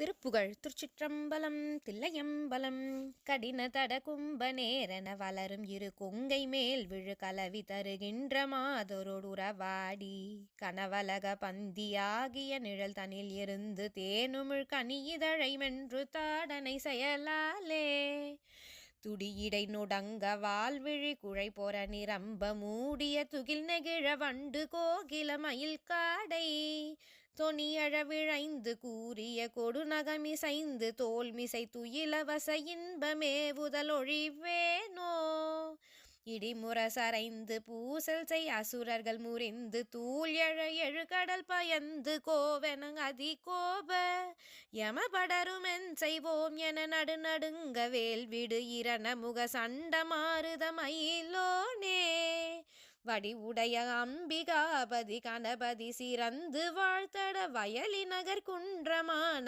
திருப்புகழ் திருச்சிற்றம்பலம் தில்லையம்பலம் கடின தட கும்ப நேரென வளரும் இரு கொங்கை மேல் விழு கலவி தருகின்ற மாதொருடுறவாடி கனவலக பந்தியாகிய நிழல் தனில் இருந்து தேனுமிழ் கனி மென்று தாடனை செயலாலே. துடியிடை நுடங்க வாழ்விழி குழை போற நிரம்ப மூடிய துகில் நெகிழ வண்டு கோகில மயில் காடை. தொனியழவிழைந்து கூறிய கொடுநகமிசைந்து தோல்மிசை துயிலவச இன்பமேவுதல் ஒழிவேனோ இடிமுரசரைந்து பூசல் செய் அசுரர்கள் முறிந்து தூள் எழ எழுகடல் பயந்து கோவென அதி கோப யமபடருமென் செய்வோம் என நடுநடுங்க வேல்விடு இரண முக சண்ட மாறுத மயிலோனே வடி உடைய அம்பிகாபதி கணபதி சிறந்து வாழ்த்தட வயலி நகர் குன்றமான